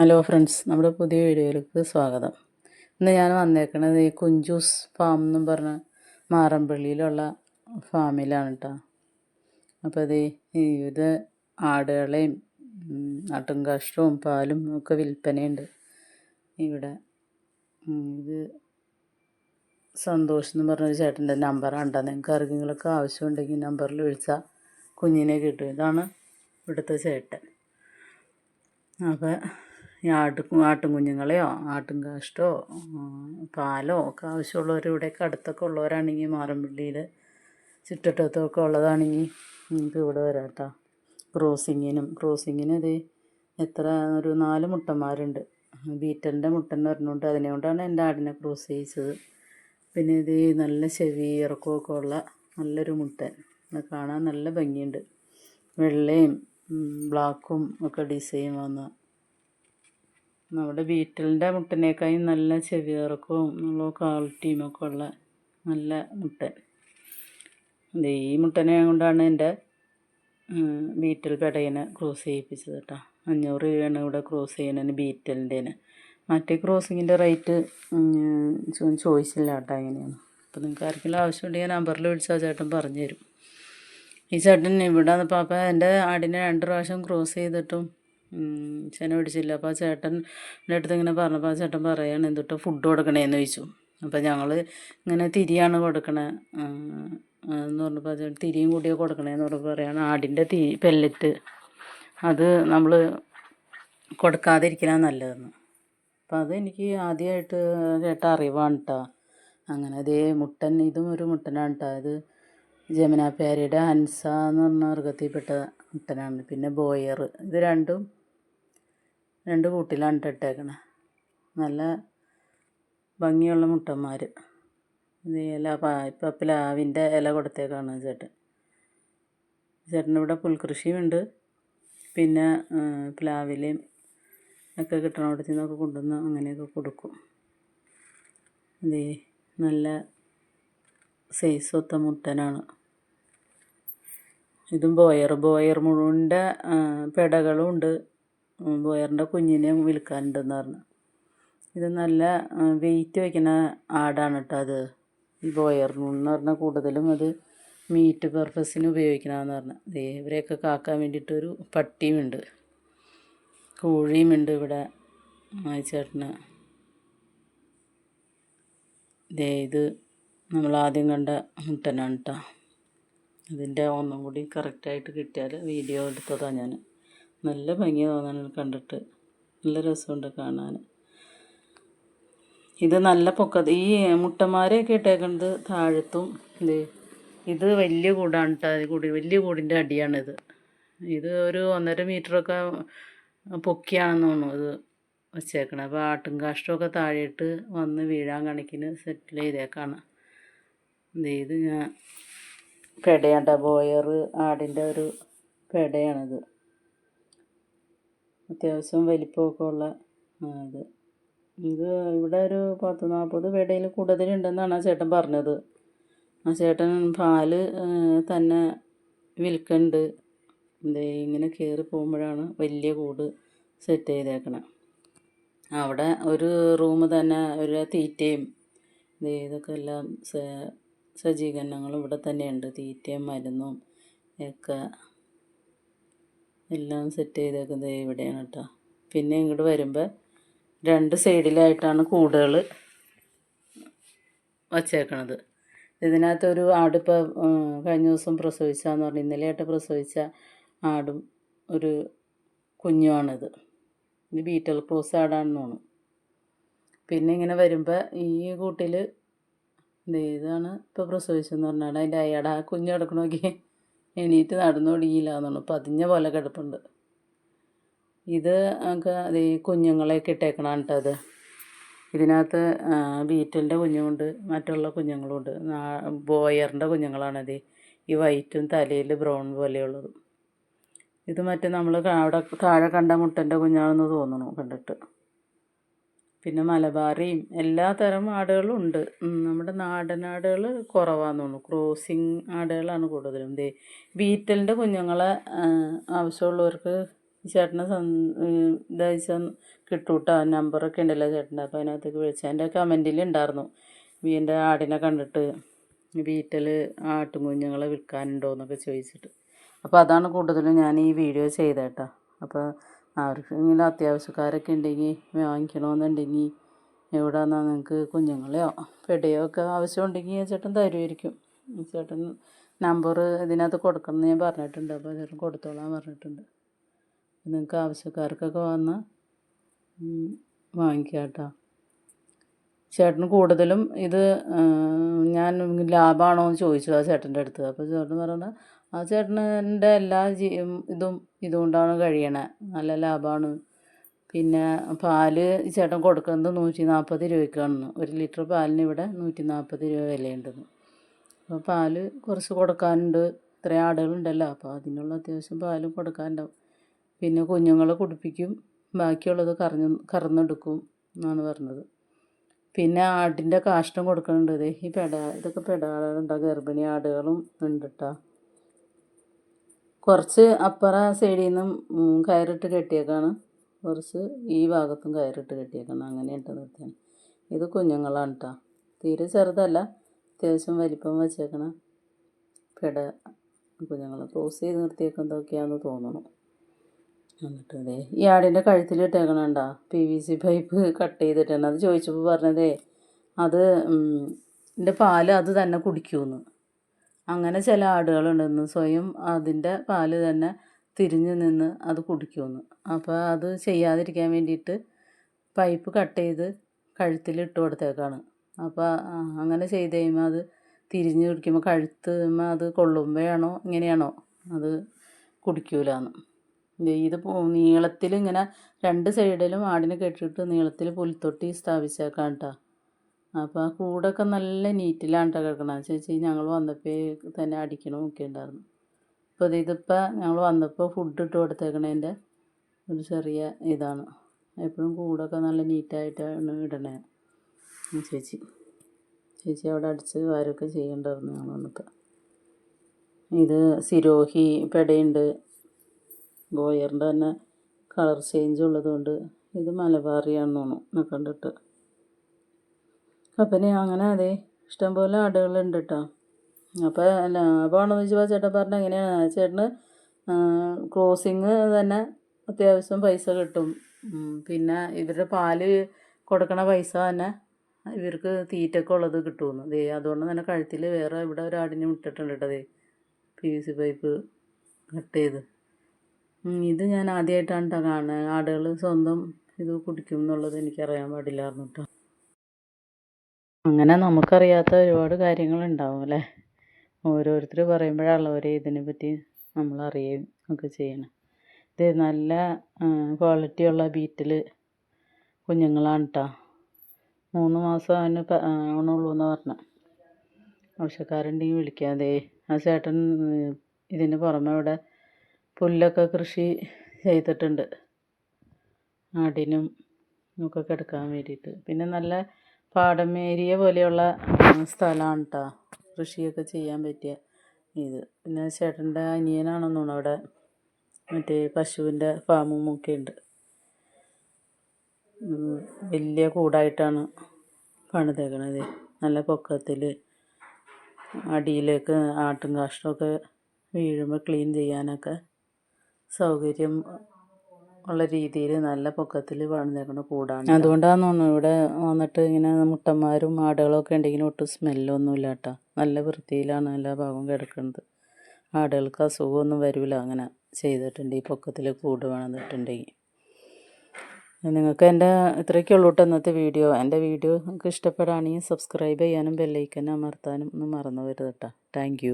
Hello friends നമ്മുടെ പുതിയ വീഡിയോയിലേക്ക് സ്വാഗതം. ഇന്ന് ഞാൻ വന്നേക്കണത് ഈ കുഞ്ചൂസ് ഫാം എന്നും പറഞ്ഞ മാറമ്പള്ളിയിലുള്ള ഫാമിലാണ് കേട്ടോ അപ്പോൾ ഇത് ഇത് ആടുകളെയും ആട്ടുംകാഷ്ടവും പാലും ഒക്കെ വിൽപ്പനയുണ്ട്. ഇവിടെ ഇത് സന്തോഷ് എന്ന് പറഞ്ഞൊരു ചേട്ടന്റെ നമ്പറാണ് കേട്ടോ നിങ്ങൾക്ക് ആർക്കെങ്കിലുമൊക്കെ ആവശ്യമുണ്ടെങ്കിൽ നമ്പറിൽ വിളിച്ചാൽ കുഞ്ഞിനെ കിട്ടും. ഇതാണ് ഇവിടുത്തെ ചേട്ടൻ. അപ്പോൾ ആട്ട് ആട്ടും കുഞ്ഞുങ്ങളെയോ ആട്ടും കാഷ്ടോ പാലോ ഒക്കെ ആവശ്യമുള്ളവർ ഇവിടെയൊക്കെ അടുത്തൊക്കെ ഉള്ളവരാണെങ്കിൽ മാറമ്പള്ളിയിൽ ചുറ്റട്ടത്തൊക്കെ ഉള്ളതാണെങ്കിൽ നിങ്ങൾക്ക് ഇവിടെ വരാം കേട്ടോ. ക്രോസിങ്ങിനും ക്രോസിങ്ങിന് ഇത് എത്ര ഒരു നാല് മുട്ടന്മാരുണ്ട്. ബീറ്റലിന്റെ മുട്ടൻ പറഞ്ഞുകൊണ്ട് അതിനെ കൊണ്ടാണ് എന്റെ ആടിനെ ക്രോസ് ചെയ്യിച്ചത്. പിന്നെ ഇത് നല്ല ചെവി ഇറക്കമൊക്കെ ഉള്ള നല്ലൊരു മുട്ടൻ. അത് കാണാൻ നല്ല ഭംഗിയുണ്ട്. വെള്ളയും ബ്ലാക്കും ഒക്കെ ഡിസൈൻ വന്ന നമ്മുടെ ബീറ്റലിന്റെ മുട്ടനേക്കായി നല്ല ചെവിയർക്കും നല്ല ക്വാളിറ്റിയും ഒക്കെ ഉള്ള നല്ല മുട്ട ഈ മുട്ടനെ കൊണ്ടാണ് എന്റെ ബീറ്റൽ പെടയനെ ക്രോസ് ചെയ്യിപ്പിച്ചത് കേട്ടോ. അഞ്ഞൂറ് രൂപയാണ് ഇവിടെ ക്രോസ് ചെയ്യണതിന് ബീറ്റലിന്റെന്. മറ്റേ ക്രോസിങ്ങിന്റെ റേറ്റ് ചോദിച്ചില്ല കേട്ടോ എങ്ങനെയാണ്. അപ്പോൾ നിങ്ങൾക്ക് ആർക്കെങ്കിലും ആവശ്യമുണ്ടെങ്കിൽ നമ്പറിൽ വിളിച്ചാൽ ചേട്ടൻ പറഞ്ഞു തരും ഈ ചേട്ടൻ ഇവിടെ പാപ്പ എന്റെ ആടിനെ രണ്ട് പ്രാവശ്യം ക്രോസ് ചെയ്തിട്ടും ചെന പിടിച്ചില്ല അപ്പോൾ ആ ചേട്ടന്റെ അടുത്ത് ഇങ്ങനെ പറഞ്ഞപ്പോൾ ആ ചേട്ടൻ പറയാണ് എന്തിട്ട് ഫുഡ് കൊടുക്കണേന്ന് ചോദിച്ചു. അപ്പോൾ ഞങ്ങൾ ഇങ്ങനെ തിരിയാണ് കൊടുക്കണേ. ആ, ആ, എന്ന് പറഞ്ഞപ്പോൾ ചേട്ടൻ തിരിയും കൂടിയോ കൊടുക്കണേന്ന് പറഞ്ഞപ്പോൾ പറയാണ് ആടിന്റെ തീ പെല്ലറ്റ് അത് നമ്മൾ കൊടുക്കാതിരിക്കണ നല്ലതെന്ന്. അപ്പം അത് എനിക്ക് ആദ്യമായിട്ട് കേട്ട അറിവാണ് കേട്ടോ അങ്ങനെ അതേ മുട്ടൻ ഇതും ഒരു മുട്ടനാണ് കേട്ടോ ഇത് ജമുന പേരയുടെ ഹൻസ എന്ന് പറഞ്ഞ വർഗത്തിൽപ്പെട്ട മുട്ടനാണ്. പിന്നെ ബോയർ ഇത് രണ്ടും രണ്ട് കൂട്ടിലാണ് ട്ടോ ഇട്ടേക്കണേ. നല്ല ഭംഗിയുള്ള മുട്ടന്മാർ ഇല ഇപ്പം പ്ലാവിന്റെ ഇല കൊടുത്തേക്കാണ് ചേട്ടൻ. ചേട്ടനിവിടെ പുൽകൃഷിയുണ്ട്. പിന്നെ പ്ലാവിലെയും ഒക്കെ കിട്ടണവിടത്തു നിന്നൊക്കെ കൊണ്ടുവന്ന് അങ്ങനെയൊക്കെ കൊടുക്കും. ഇതേ നല്ല സൈസ് ഒത്ത മുട്ടനാണ്. ഇതും ബോയർ ബോയർ മുഴുവന്റെ പെടകളും ഉണ്ട്. ബോയറിന്റെ കുഞ്ഞിനെ വിൽക്കാനുണ്ടെന്ന് പറഞ്ഞു. ഇത് നല്ല വെയിറ്റ് വയ്ക്കുന്ന ആടാണ് കേട്ടോ അത്. ഈ ബോയർ പറഞ്ഞാൽ കൂടുതലും അത് മീറ്റ് പർപ്പസിന് ഉപയോഗിക്കണമെന്ന് പറഞ്ഞു. ഇവരെയൊക്കെ കാക്കാൻ വേണ്ടിയിട്ടൊരു പട്ടിയുമുണ്ട് കോഴിയുമുണ്ട് ഇവിടെ ചേട്ടന് ദേ ഇത് നമ്മൾ ആദ്യം കണ്ട മുട്ടനാണ് കേട്ടോ. അതിന്റെ ഒന്നും കൂടി കറക്റ്റായിട്ട് കിട്ടിയാൽ വീഡിയോ എടുത്തതാണ് ഞാൻ നല്ല ഭംഗി തോന്നണത് കണ്ടിട്ട്. നല്ല രസമുണ്ട് കാണാൻ ഇത് നല്ല പൊക്കത്ത് ഈ മുട്ടന്മാരെയൊക്കെ ഇട്ടേക്കുന്നത് താഴത്തും ഇത് ഇത് വലിയ കൂടാണ് കേട്ടോ കൂടി വലിയ കൂടിന്റെ അടിയാണിത്. ഇത് ഒരു ഒന്നര മീറ്ററൊക്കെ പൊക്കിയാണെന്ന് തോന്നുന്നു ഇത് വെച്ചേക്കണം അപ്പോൾ ആട്ടും കാഷ്ടമൊക്കെ താഴെയിട്ട് വന്ന് വീഴാൻ കണക്കിന് സെറ്റിൽ ചെയ്തേക്കാണ്. ഇത് ഞാൻ പെടയാണ്ട ബോയർ ആടിന്റെ ഒരു പെടയാണിത്. അത്യാവശ്യം വലിപ്പമൊക്കെ ഉള്ള അത്. ഇത് ഇവിടെ ഒരു പത്ത് നാൽപ്പത് പേടയിൽ കൂടുതലുണ്ടെന്നാണ് ആ ചേട്ടൻ പറഞ്ഞത്. ആ ചേട്ടൻ പാൽ തന്നെ വിൽക്കുന്നുണ്ട് ദേ ഇങ്ങനെ കയറി പോകുമ്പോഴാണ് വലിയ കൂട് സെറ്റ് ചെയ്തേക്കണേ. അവിടെ ഒരു റൂം തന്നെ ഒരു തീറ്റയും ഇതൊക്കെ എല്ലാം സജ്ജീകരണങ്ങളും ഇവിടെ തന്നെയുണ്ട്. തീറ്റയും മരുന്നും ഒക്കെ എല്ലാം സെറ്റ് ചെയ്തേക്കുന്നത് ഇവിടെയാണ് കേട്ടോ പിന്നെ ഇങ്ങോട്ട് വരുമ്പോൾ രണ്ട് സൈഡിലായിട്ടാണ് കൂടുകൾ വച്ചേക്കണത്. ഇതിനകത്തൊരു ആടിപ്പോൾ കഴിഞ്ഞ ദിവസം പ്രസവിച്ചാന്ന് പറഞ്ഞു ഇന്നലെയായിട്ട് പ്രസവിച്ച ആടും ഒരു കുഞ്ഞുമാണിത് ഇത് ബീറ്റൽ ക്രോസ് ആടാണെന്ന് തോന്നുന്നു. പിന്നെ ഇങ്ങനെ വരുമ്പോൾ ഈ കൂട്ടിൽ ഇതാണ് ഇപ്പോൾ പ്രസവിച്ചെന്ന് പറഞ്ഞാൽ അതിന്റെ അയാടെ കുഞ്ഞ് കിടക്കണമെങ്കിൽ എണീറ്റ് നടന്നു തുടങ്ങിയില്ല പതിഞ്ഞ പോലെ കിടപ്പുണ്ട്. ഇത് ഒക്കെ ഈ കുഞ്ഞുങ്ങളെയൊക്കെ ഇട്ടേക്കണാണ് കേട്ടോ അത് ഇതിനകത്ത് ബീറ്റലിന്റെ കുഞ്ഞുമുണ്ട് മറ്റുള്ള കുഞ്ഞുങ്ങളുമുണ്ട്. ബോയറിന്റെ കുഞ്ഞുങ്ങളാണത് ഈ വൈറ്റും തലയിൽ ബ്രൗൺ പോലെയുള്ളതും. ഇത് മറ്റേ നമ്മൾ അവിടെ താഴെ കണ്ട മുട്ടന്റെ കുഞ്ഞാണെന്ന് തോന്നുന്നു കണ്ടിട്ട്. പിന്നെ മലബാറിയും എല്ലാ തരം ആടുകളും ഉണ്ട്. നമ്മുടെ നാടൻ ആടുകൾ കുറവാന്ന് തോന്നുന്നു. ക്രോസിങ് ആടുകളാണ് കൂടുതലും. ദേ ബീറ്റലിന്റെ കുഞ്ഞുങ്ങളെ ആവശ്യമുള്ളവർക്ക് ചേട്ടനെ ഇതായി കിട്ടൂട്ടാ. നമ്പറൊക്കെ ഉണ്ടല്ലോ ചേട്ടന്റെ. അപ്പോൾ അതിനകത്തേക്ക് വിളിച്ചാൽ എന്റെ കമന്റിൽ ഉണ്ടായിരുന്നു. എന്റെ ആടിനെ കണ്ടിട്ട് ബീറ്റൽ ആട്ടും കുഞ്ഞുങ്ങളെ വിൽക്കാനുണ്ടോ? എന്നൊക്കെ ചോദിച്ചിട്ട്. അപ്പോൾ അതാണ് കൂടുതലും ഞാൻ ഈ വീഡിയോ ചെയ്തേട്ടാ അപ്പോൾ ആർക്കെങ്കിലും അത്യാവശ്യക്കാരൊക്കെ ഉണ്ടെങ്കിൽ വാങ്ങിക്കണമെന്നുണ്ടെങ്കിൽ എവിടെന്നാ നിങ്ങൾക്ക് കുഞ്ഞുങ്ങളെയോ പെടയോ ഒക്കെ ആവശ്യമുണ്ടെങ്കിൽ ചേട്ടൻ തരുമായിരിക്കും ചേട്ടൻ നമ്പർ ഇതിനകത്ത് കൊടുക്കണം ഞാൻ പറഞ്ഞിട്ടുണ്ട്. അപ്പോൾ ചേട്ടൻ കൊടുത്തോളാൻ പറഞ്ഞിട്ടുണ്ട്. നിങ്ങൾക്ക് ആവശ്യക്കാർക്കൊക്കെ വന്ന് വാങ്ങിക്കാം കേട്ടോ ചേട്ടൻ കൂടുതലും ഇത് ഞാൻ ലാഭമാണോ എന്ന് ചോദിച്ചു ആ ചേട്ടന്റെ അടുത്ത്. അപ്പോൾ ചേട്ടൻ പറഞ്ഞത് ആ ചേട്ടന്റെ എല്ലാ ഇതും ഇതുകൊണ്ടാണ് കഴിയണേ. നല്ല ലാഭമാണ് പിന്നെ പാൽ ചേട്ടൻ കൊടുക്കുന്നത് നൂറ്റി നാൽപ്പത് രൂപയ്ക്കാണെന്ന്. ഒരു ലിറ്റർ പാലിന് ഇവിടെ നൂറ്റി നാൽപ്പത് രൂപ വിലയുണ്ടെന്ന്. അപ്പോൾ പാൽ കുറച്ച് കൊടുക്കാനുണ്ട്. ഇത്രയും ആടുകളുണ്ടല്ലോ. അപ്പോൾ അതിനുള്ള അത്യാവശ്യം പാലും കൊടുക്കാനുണ്ടാവും. പിന്നെ കുഞ്ഞുങ്ങളെ കുടിപ്പിക്കും. ബാക്കിയുള്ളത് കറഞ്ഞ് കറന്നെടുക്കും എന്നാണ് പറഞ്ഞത്. പിന്നെ ആടിന്റെ കാഷ്ടം കൊടുക്കുന്നുണ്ട് ഈ പെട ഇതൊക്കെ പെടകളുണ്ട് ഗർഭിണി ആടുകളും ഉണ്ട് കേട്ടോ കുറച്ച് അപ്പുറ സൈഡിൽ നിന്നും കയറിട്ട് കെട്ടിയേക്കാണ്. കുറച്ച് ഈ ഭാഗത്തും കയറിട്ട് കെട്ടിയേക്കാണ്. അങ്ങനെ ഇട്ട് നിർത്തിയാണ്. ഇത് കുഞ്ഞുങ്ങളാണ് കേട്ടോ തീരെ ചെറുതല്ല. അത്യാവശ്യം വലിപ്പം വെച്ചേക്കണ. പെട കുഞ്ഞുങ്ങൾ ക്രോസ് ചെയ്ത് നിർത്തിയേക്കുന്നതൊക്കെയാണെന്ന് തോന്നണം. എന്നിട്ട് അതെ ഈ ആടിന്റെ കഴുത്തിലിട്ടേക്കണണ്ട P V C pipe cut ചെയ്തിട്ടാണ്. അത് ചോദിച്ചപ്പോൾ പറഞ്ഞതേ അത് എന്റെ പാൽ അത് തന്നെ കുടിക്കുമെന്ന് അങ്ങനെ ചില ആടുകളുണ്ടെന്ന് സ്വയം അതിന്റെ പാൽ തന്നെ തിരിഞ്ഞു നിന്ന് അത് കുടിക്കുമെന്ന്. അപ്പോൾ അത് ചെയ്യാതിരിക്കാൻ വേണ്ടിയിട്ട് പൈപ്പ് കട്ട് ചെയ്ത് കഴുത്തിൽ ഇട്ട് കൊടുത്തേക്കാണ്. അപ്പോൾ അങ്ങനെ ചെയ്ത് കഴിയുമ്പോൾ അത് തിരിഞ്ഞ് കുടിക്കുമ്പോൾ കഴുത്ത് അത് കൊള്ളുമ്പോഴാണോ ഇങ്ങനെയാണോ അത് കുടിക്കൂലെന്ന്. ഇത് നീളത്തിൽ ഇങ്ങനെ രണ്ട് സൈഡിലും ആടിനെ കെട്ടിയിട്ട് നീളത്തിൽ പുൽത്തൊട്ടി സ്ഥാപിച്ചേക്കാം കേട്ടോ അപ്പോൾ ആ കൂടൊക്കെ നല്ല നീറ്റിലാണ് കേട്ടോ കിടക്കണം ചേച്ചി ഞങ്ങൾ വന്നപ്പോൾ തന്നെ അടിക്കണം ഒക്കെ ഉണ്ടായിരുന്നു. അപ്പോൾ ഇതിപ്പോൾ ഞങ്ങൾ വന്നപ്പോൾ ഫുഡ് ഇട്ട് കൊടുത്തേക്കണതിന്റെ ഒരു ചെറിയ ഇതാണ്. എപ്പോഴും കൂടൊക്കെ നല്ല നീറ്റായിട്ടാണ് ഇടണേ. ചേച്ചി. ചേച്ചി അവിടെ അടിച്ച് വാരൊക്കെ ചെയ്യണ്ടായിരുന്നു ഞങ്ങൾ വന്നപ്പോൾ ഇത് സിരോഹി പെടയുണ്ട്. ബോയറിന്റെ തന്നെ കളർ ചേഞ്ച് ഉള്ളതുകൊണ്ട് ഇത് മലബാറിയാണെന്ന് തോന്നുന്നു. കണ്ടിട്ട്. അപ്പം അങ്ങനെ അതെ. ഇഷ്ടംപോലെ ആടുകളുണ്ട് കേട്ടോ അപ്പോൾ ലാഭമാണെന്ന് ചോദിച്ചപ്പോൾ ചേട്ടൻ പറഞ്ഞ എങ്ങനെയാണ്? ചേട്ടന് ക്രോസിങ് തന്നെ അത്യാവശ്യം പൈസ കിട്ടും. പിന്നെ ഇവരുടെ പാൽ കൊടുക്കണ പൈസ തന്നെ ഇവർക്ക് തീറ്റൊക്കെ ഉള്ളത് കിട്ടുമെന്ന്. ദേ അതുകൊണ്ട് തന്നെ കഴുത്തിൽ വേറെ ഇവിടെ ഒരു ആടിനെ വിട്ടിട്ടുണ്ട് കേട്ടോ ദേ. P V C pipe cut ചെയ്ത്. ഇത് ഞാൻ ആദ്യമായിട്ടാണ് കേട്ടോ കാണുന്നത്. ആടുകൾ സ്വന്തം ഇത് കുടിക്കും എന്നുള്ളത് എനിക്കറിയാൻ പാടില്ലായിരുന്നു കേട്ടോ അങ്ങനെ നമുക്കറിയാത്ത ഒരുപാട് കാര്യങ്ങളുണ്ടാവും അല്ലേ? ഓരോരുത്തർ പറയുമ്പോഴാണല്ലോ ഒരേ ഇതിനെ പറ്റി നമ്മൾ അറിയുകയും ഒക്കെ ചെയ്യണം. ഇത് നല്ല ക്വാളിറ്റിയുള്ള ബീറ്റിൽ കുഞ്ഞുങ്ങളാണ് കേട്ടോ മൂന്ന് മാസം അതിന് ആവണുള്ളൂ എന്ന് പറഞ്ഞു. ആവശ്യക്കാരുണ്ടെങ്കിൽ വിളിക്കാതെ ആ ചേട്ടൻ ഇതിന് പുറമെ ഇവിടെ പുല്ലൊക്കെ കൃഷി ചെയ്തിട്ടുണ്ട്. ആടിനും ഒക്കെ കിടക്കാൻ വേണ്ടിയിട്ട്. പിന്നെ നല്ല പാടം ഏരിയ പോലെയുള്ള സ്ഥലമാണ് കേട്ടോ കൃഷിയൊക്കെ ചെയ്യാൻ പറ്റിയ ഇത്. പിന്നെ ചേട്ടന്റെ അനിയനാണെന്ന് അവിടെ. മറ്റേ പശുവിന്റെ ഫാമും ഒക്കെ ഉണ്ട്. വലിയ കൂടായിട്ടാണ് പണിതേക്കണത്. നല്ല പൊക്കത്തിൽ അടിയിലേക്ക് ആട്ടും കാഷ്ടമൊക്കെ വീഴുമ്പോൾ ക്ലീൻ ചെയ്യാനൊക്കെ സൗകര്യം ഉള്ള രീതിയിൽ നല്ല പൊക്കത്തിൽ പണിതേക്കണ കൂടാണ് അതുകൊണ്ടാണ് തോന്നുന്നു ഇവിടെ വന്നിട്ട് ഇങ്ങനെ മുട്ടന്മാരും ആടുകളൊക്കെ ഉണ്ടെങ്കിൽ ഒട്ടും സ്മെല്ലൊന്നും ഇല്ല കേട്ടോ നല്ല വൃത്തിയിലാണ് എല്ലാ ഭാഗവും കിടക്കുന്നത്. ആടുകൾക്ക് അസുഖമൊന്നും വരില്ല അങ്ങനെ ചെയ്തിട്ടുണ്ട്. ഈ പൊക്കത്തിൽ കൂട് വേണമെന്നിട്ടുണ്ടെങ്കിൽ നിങ്ങൾക്ക് എന്റെ ഇത്രയൊക്കെ ഉള്ളൂ കേട്ടോ ഇന്നത്തെ വീഡിയോ. എന്റെ വീഡിയോ നിങ്ങൾക്ക് ഇഷ്ടപ്പെടുകയാണെങ്കിൽ സബ്സ്ക്രൈബ് ചെയ്യാനും ബെല്ലൈക്കൻ അമർത്താനും ഒന്നും മറന്നു വരുത് കേട്ടോ താങ്ക്